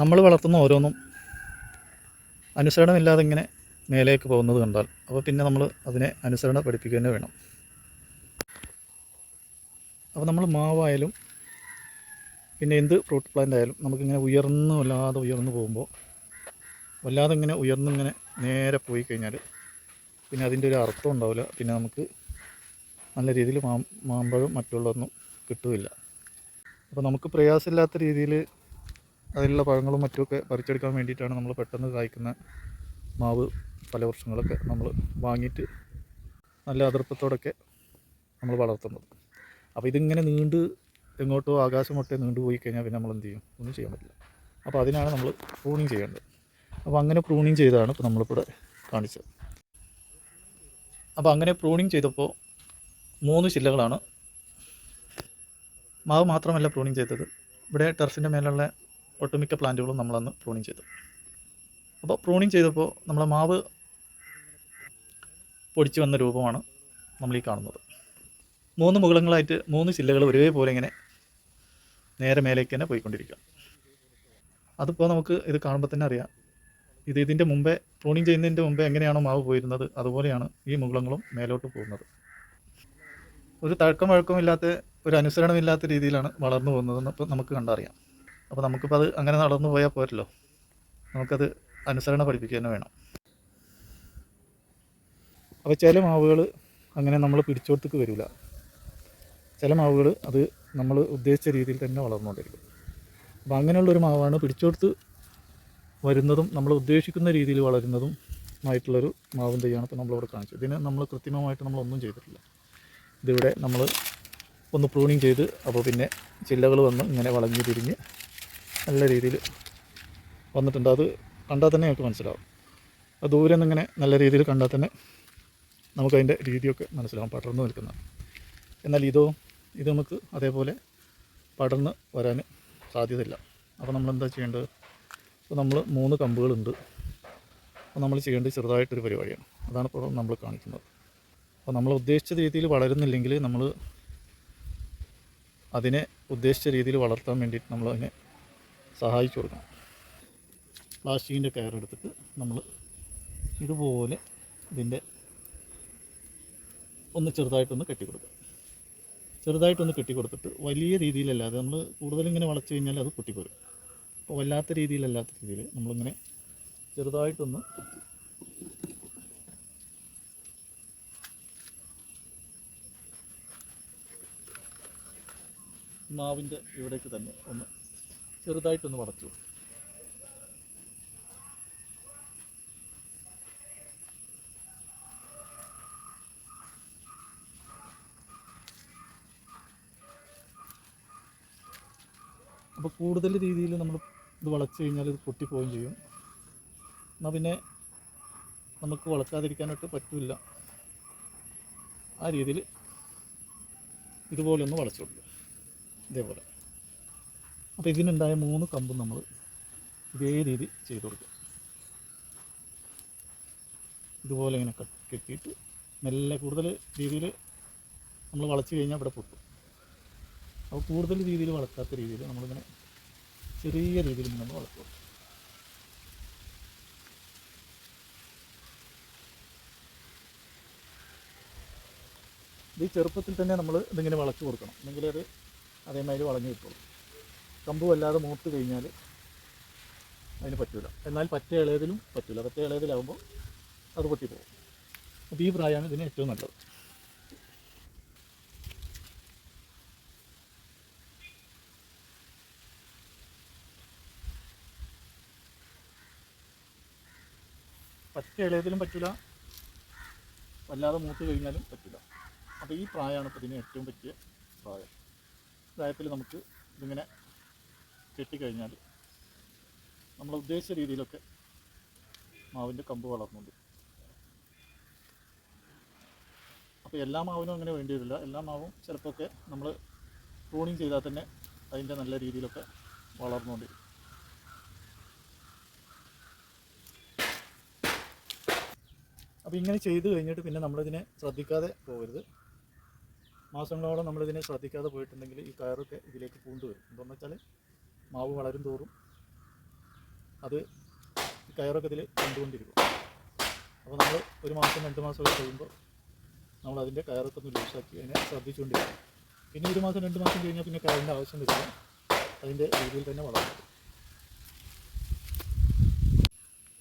നമ്മൾ വളർത്തുന്ന ഓരോന്നും അനുസരണമില്ലാതെ ഇങ്ങനെ മേലേക്ക് പോകുന്നത് കണ്ടാൽ അപ്പോൾ പിന്നെ നമ്മൾ അതിനെ അനുസരണ പഠിപ്പിക്കുക തന്നെ വേണം. അപ്പോൾ നമ്മൾ മാവായാലും പിന്നെ എന്ത് ഫ്രൂട്ട് പ്ലാന്റ് ആയാലും നമുക്കിങ്ങനെ ഉയർന്ന് വല്ലാതെ ഉയർന്നു പോകുമ്പോൾ വല്ലാതെ ഇങ്ങനെ ഉയർന്നിങ്ങനെ നേരെ പോയി കഴിഞ്ഞാൽ പിന്നെ അതിന്റെ ഒരു അർത്ഥം ഉണ്ടാവില്ല. പിന്നെ നമുക്ക് നല്ല രീതിയിൽ മാമ്പഴം മറ്റുള്ളതൊന്നും കിട്ടുകയില്ല. അപ്പോൾ നമുക്ക് പ്രയാസമില്ലാത്ത രീതിയിൽ അതിലുള്ള പഴങ്ങളും മറ്റുമൊക്കെ പറിച്ചെടുക്കാൻ വേണ്ടിയിട്ടാണ് നമ്മൾ പെട്ടെന്ന് കായ്ക്കുന്ന മാവ് പല വർഷങ്ങളൊക്കെ നമ്മൾ വാങ്ങിയിട്ട് നല്ല അതിർപ്പത്തോടൊക്കെ നമ്മൾ വളർത്തുന്നത്. അപ്പോൾ ഇതിങ്ങനെ നീണ്ട് എങ്ങോട്ടോ ആകാശം മുട്ടേ നീണ്ടു പോയി കഴിഞ്ഞാൽ പിന്നെ നമ്മൾ എന്ത് ചെയ്യും? ഒന്നും ചെയ്യാൻ പറ്റില്ല. അപ്പോൾ അതിനാണ് നമ്മൾ പ്രൂണിങ് ചെയ്യേണ്ടത്. അപ്പോൾ അങ്ങനെ പ്രൂണിങ് ചെയ്തതാണ് ഇപ്പോൾ നമ്മളിവിടെ കാണിച്ചത്. അപ്പോൾ അങ്ങനെ പ്രൂണിങ് ചെയ്തപ്പോൾ മൂന്ന് ചില്ലകളാണ്. മാവ് മാത്രമല്ല പ്രൂണിങ് ചെയ്തത്. ഇവിടെ ടെറസിന്റെ മേലുള്ള ഒട്ടുമിക്ക പ്ലാന്റുകളും നമ്മളന്ന് പ്രൂണിങ് ചെയ്തു. അപ്പോൾ പ്രൂണിങ് ചെയ്തപ്പോൾ നമ്മളെ മാവ് പൊടിച്ചു വന്ന രൂപമാണ് നമ്മൾ ഈ കാണുന്നത്. മൂന്ന് മുകളങ്ങളായിട്ട് മൂന്ന് ചില്ലകൾ ഒരേപോലെ ഇങ്ങനെ നേരെ മേലേക്ക് തന്നെ പോയിക്കൊണ്ടിരിക്കുക. അതിപ്പോൾ നമുക്ക് ഇത് കാണുമ്പോൾ തന്നെ അറിയാം. ഇത് ഇതിന്റെ മുമ്പേ പ്രൂണിങ് ചെയ്യുന്നതിന്റെ മുമ്പേ എങ്ങനെയാണോ മാവ് പോയിരുന്നത് അതുപോലെയാണ് ഈ മുകളങ്ങളും മേലോട്ട് പോകുന്നത്. ഒരു തഴക്കം വഴക്കമില്ലാത്ത ഒരു അനുസരണമില്ലാത്ത രീതിയിലാണ് വളർന്നു പോകുന്നതെന്ന് ഇപ്പോൾ നമുക്ക് കണ്ടറിയാം. അപ്പോൾ നമുക്കിപ്പോൾ അത് അങ്ങനെ നടന്നു പോയാൽ പോരല്ലോ. നമുക്കത് അനുസരണ പഠിപ്പിക്കുക തന്നെ വേണം. അപ്പോൾ ചില മാവുകൾ അങ്ങനെ നമ്മൾ പിടിച്ചോടത്തേക്ക് വരില്ല ചില മാവുകൾ അത് നമ്മൾ ഉദ്ദേശിച്ച രീതിയിൽ തന്നെ വളർന്നുകൊണ്ടിരിക്കും. അപ്പോൾ അങ്ങനെയുള്ളൊരു മാവാണ് പിടിച്ചോടുത്ത് വരുന്നതും നമ്മൾ ഉദ്ദേശിക്കുന്ന രീതിയിൽ വളരുന്നതും ആയിട്ടുള്ളൊരു മാവും തൈയാണ് ഇപ്പോൾ നമ്മളിവിടെ കാണിച്ചത്. ഇതിന് നമ്മൾ കൃത്രിമമായിട്ട് നമ്മളൊന്നും ചെയ്തിട്ടില്ല. ഇതിവിടെ നമ്മൾ ഒന്ന് പ്രൂണിങ് ചെയ്ത് അപ്പോൾ പിന്നെ ചില്ലകൾ വന്ന് ഇങ്ങനെ വളഞ്ഞു തിരിഞ്ഞ് നല്ല രീതിയിൽ വന്നിട്ടുണ്ട്. അത് കണ്ടാൽ തന്നെ നമുക്ക് മനസ്സിലാവും. ആ ദൂരെ നിന്നിങ്ങനെ നല്ല രീതിയിൽ കണ്ടാൽ തന്നെ നമുക്കതിന്റെ രീതിയൊക്കെ മനസ്സിലാവും പടർന്നു നിൽക്കുന്നത്. എന്നാൽ ഇതോ ഇത് നമുക്ക് അതേപോലെ പടർന്ന് വരാൻ സാധ്യതയില്ല. അപ്പോൾ നമ്മൾ എന്താ ചെയ്യേണ്ടത്? ഇപ്പോൾ നമ്മൾ മൂന്ന് കമ്പുകളുണ്ട്. അപ്പോൾ നമ്മൾ ചെയ്യേണ്ടത് ചെറുതായിട്ടൊരു പരിപാടിയാണ്. അതാണ് ഇപ്പോൾ നമ്മൾ കാണിക്കുന്നത്. അപ്പോൾ നമ്മൾ ഉദ്ദേശിച്ച രീതിയിൽ വളരുന്നില്ലെങ്കിൽ നമ്മൾ അതിനെ ഉദ്ദേശിച്ച രീതിയിൽ വളർത്താൻ വേണ്ടിയിട്ട് നമ്മൾ അതിനെ സഹായിച്ചു കൊടുക്കണം പ്ലാസ്റ്റിക്കിന്റെ കയറെടുത്തിട്ട് നമ്മൾ ഇതുപോലെ ഇതിന്റെ ഒന്ന് ചെറുതായിട്ടൊന്ന് കെട്ടിക്കൊടുക്കുക. ചെറുതായിട്ടൊന്ന് കെട്ടിക്കൊടുത്തിട്ട് വലിയ രീതിയിലല്ലാതെ നമ്മൾ കൂടുതലിങ്ങനെ വളച്ച് കഴിഞ്ഞാൽ അത് പൊട്ടിപ്പോരും. അപ്പോൾ വല്ലാത്ത രീതിയിലല്ലാത്ത രീതിയിൽ നമ്മളിങ്ങനെ ചെറുതായിട്ടൊന്ന് മാവിന്റെ ഇവിടേക്ക് തന്നെ ഒന്ന് ചെറുതായിട്ടൊന്ന് വളച്ചു. അപ്പോൾ കൂടുതൽ രീതിയിൽ നമ്മൾ ഇത് വളച്ച് കഴിഞ്ഞാൽ ഇത് പൊട്ടിപ്പോവുകയും ചെയ്യും. എന്നാൽ പിന്നെ നമുക്ക് വളക്കാതിരിക്കാനായിട്ട് പറ്റില്ല. ആ രീതിയിൽ ഇതുപോലെ ഒന്ന് വളച്ചു കൊടുക്കുക ഇതേപോലെ. അപ്പോൾ ഇതിനുണ്ടായ മൂന്ന് കമ്പും നമ്മൾ ഇതേ രീതി ചെയ്ത് കൊടുക്കുക ഇതുപോലെ ഇങ്ങനെ കട്ട് കെട്ടിയിട്ട് മെല്ലെ കൂടുതൽ രീതിയിൽ നമ്മൾ വളച്ച് കഴിഞ്ഞാൽ ഇവിടെ പൊട്ടും. അപ്പോൾ കൂടുതൽ രീതിയിൽ വളർത്താത്ത രീതിയിൽ നമ്മളിങ്ങനെ ചെറിയ രീതിയിൽ നമ്മൾ വളർത്തും ഇത് ചെറുപ്പത്തിൽ തന്നെ നമ്മൾ ഇതിങ്ങനെ വളച്ചു കൊടുക്കണം. അല്ലെങ്കിൽ അത് അതേമാതിരി വളഞ്ഞു കിട്ടുള്ളൂ. കമ്പ് വല്ലാതെ മൂത്ത് കഴിഞ്ഞാൽ അതിന് പറ്റില്ല എന്നാൽ പറ്റ ഇളയതിലും പറ്റില്ല പറ്റ ഇളയതിലാവുമ്പോൾ അത് പൊട്ടിപ്പോകും. അപ്പോൾ ഈ പ്രായമാണ് ഇതിന് ഏറ്റവും നല്ലത്. പറ്റ ഇളയതിലും പറ്റില്ല വല്ലാതെ മൂത്ത് കഴിഞ്ഞാലും പറ്റില്ല അപ്പോൾ ഈ പ്രായമാണ് ഇപ്പോൾ ഇതിന് ഏറ്റവും പറ്റിയ പ്രായം. പ്രായത്തിൽ നമുക്ക് ഇതിങ്ങനെ കെട്ടിക്കഴിഞ്ഞാൽ നമ്മൾ ഉദ്ദേശിച്ച രീതിയിലൊക്കെ മാവിന്റെ കമ്പ് വളർന്നുണ്ട്. അപ്പോൾ എല്ലാ മാവിനും അങ്ങനെ വേണ്ടി വരില്ല എല്ലാ മാവും ചിലപ്പോഴൊക്കെ നമ്മൾ പ്രൂണിങ് ചെയ്താൽ തന്നെ അതിന്റെ നല്ല രീതിയിലൊക്കെ വളർന്നുകൊണ്ടിരിക്കും അപ്പോൾ ഇങ്ങനെ ചെയ്ത് കഴിഞ്ഞിട്ട് പിന്നെ നമ്മളിതിനെ ശ്രദ്ധിക്കാതെ പോകരുത്. മാസങ്ങളോളം നമ്മളിതിനെ ശ്രദ്ധിക്കാതെ പോയിട്ടുണ്ടെങ്കിൽ ഈ കയറൊക്കെ ഇതിലേക്ക് പൂണ്ടുവരും. എന്താണെന്ന് വെച്ചാൽ മാവ് വളരും തോറും അത് കയറൊക്കെ ഇതിൽ കണ്ടുകൊണ്ടിരിക്കും. അപ്പോൾ നമ്മൾ ഒരു മാസം രണ്ട് മാസമൊക്കെ കഴിയുമ്പോൾ നമ്മൾ അതിന്റെ കയറൊക്കെ ഒന്ന് ലൂസാക്കി അതിനെ ശ്രദ്ധിച്ചുകൊണ്ടിരിക്കും. പിന്നെ ഒരു മാസം രണ്ട് മാസം കഴിഞ്ഞാൽ പിന്നെ കയറിന്റെ ആവശ്യം വരില്ല. അതിന്റെ രീതിയിൽ തന്നെ വളർന്നു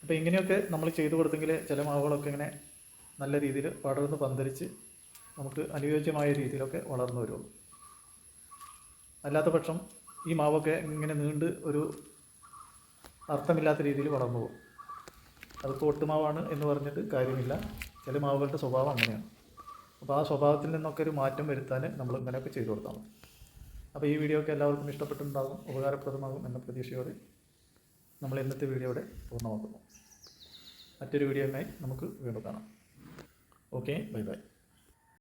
അപ്പോൾ ഇങ്ങനെയൊക്കെ നമ്മൾ ചെയ്തു കൊടുത്തെങ്കിൽ ചില മാവുകളൊക്കെ ഇങ്ങനെ നല്ല രീതിയിൽ പടർന്ന് പന്തരിച്ച് നമുക്ക് അനുയോജ്യമായ രീതിയിലൊക്കെ വളർന്നു വരുള്ളൂ. അല്ലാത്ത പക്ഷം ഈ മാവൊക്കെ ഇങ്ങനെ നീണ്ട് ഒരു അർത്ഥമില്ലാത്ത രീതിയിൽ വളർന്നു പോകും. അത് കോട്ടുമാവാണ് എന്ന് പറഞ്ഞിട്ട് കാര്യമില്ല. ചില മാവുകളുടെ സ്വഭാവം അങ്ങനെയാണ്. അപ്പോൾ ആ സ്വഭാവത്തിൽ നിന്നൊക്കെ ഒരു മാറ്റം വരുത്താൻ നമ്മൾ ഇങ്ങനെയൊക്കെ ചെയ്തു കൊടുത്താൽ അപ്പോൾ ഈ വീഡിയോ ഒക്കെ എല്ലാവർക്കും ഇഷ്ടപ്പെട്ടിട്ടുണ്ടാകും ഉപകാരപ്രദമാകും എന്ന പ്രതീക്ഷയോടെ നമ്മൾ ഇന്നത്തെ വീഡിയോ ഇവിടെ പൂർണമാക്കുന്നു. മറ്റൊരു വീഡിയോയുമായി നമുക്ക് വീണ്ടും കാണാം. Okay bye bye.